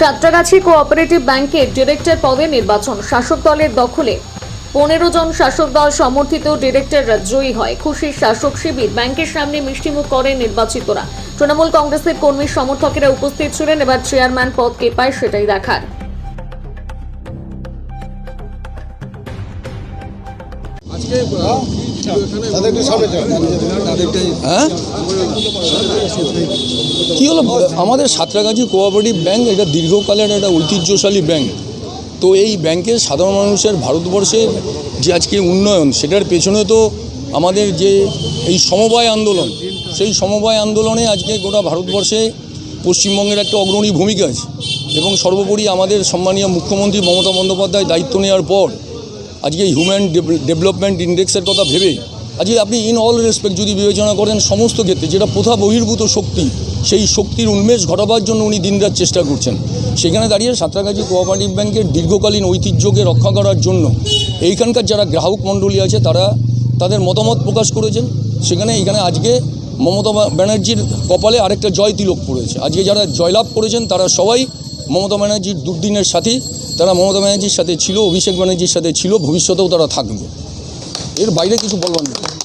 Santragachi cooperative ব্যাংকের director পদে নির্বাচন শাসক দলের দখলে। পনেরো জন শাসক দল সমর্থিত ডিরেক্টররা জয়ী হয়। খুশির শাসক শিবির ব্যাংকের সামনে মিষ্টিমুখ করেন নির্বাচিতরা। তৃণমূল কংগ্রেসের কর্মী সমর্থকেরা উপস্থিত ছিলেন, এবার চেয়ারম্যান পদ কে পায় সেটাই দেখার। আজকে হ্যাঁ? কি হলো? আমাদের সাঁতরাগাছি কোঅপারেটিভ ব্যাংক এটা দীর্ঘকালের একটা ঐতিহ্যশালী ব্যাংক। তো এই ব্যাংকের সাধারণ মানুষের ভারতবর্ষের যে আজকে উন্নয়ন, সেটার পেছনে তো আমাদের যে এই সমবায় আন্দোলন, সেই সমবায় আন্দোলনে আজকে গোটা ভারতবর্ষে পশ্চিমবঙ্গের একটা অগ্রণী ভূমিকা আছে। এবং সর্বোপরি আমাদের সম্মানীয় মুখ্যমন্ত্রী মমতা বন্দ্যোপাধ্যায় দায়িত্ব নেওয়ার পর আজকে হিউম্যান ডেভেলপমেন্ট ইন্ডেক্সের কথা ভেবে আজকে আপনি ইন অল রেসপেক্ট যদি বিবেচনা করেন সমস্ত ক্ষেত্রে, যেটা প্রথা বহির্ভূত শক্তি, সেই শক্তির উন্মেষ ঘটাবার জন্য উনি দিনরাত চেষ্টা করছেন। সেখানে দাঁড়িয়ে সাঁতরাগাছি কোঅপারেটিভ ব্যাংকের দীর্ঘকালীন ঐতিহ্যকে রক্ষা করার জন্য, এইখানকার যারা গ্রাহক মণ্ডলী আছে, তারা তাদের মতামত প্রকাশ করেছেন। সেখানে, এখানে আজকে মমতা ব্যানার্জির কপালে আরেকটা জয় তিলক পড়েছে। আজকে যারা জয়লাভ করেছেন, তারা সবাই মমতা ব্যানার্জির দুর্দিনের সাথী। তারা মমতা ব্যানার্জির সাথে ছিল, অভিষেক ব্যানার্জির সাথে ছিল, ভবিষ্যতেও তারা থাকবে। এর বাইরে কিছু বলবার নেই।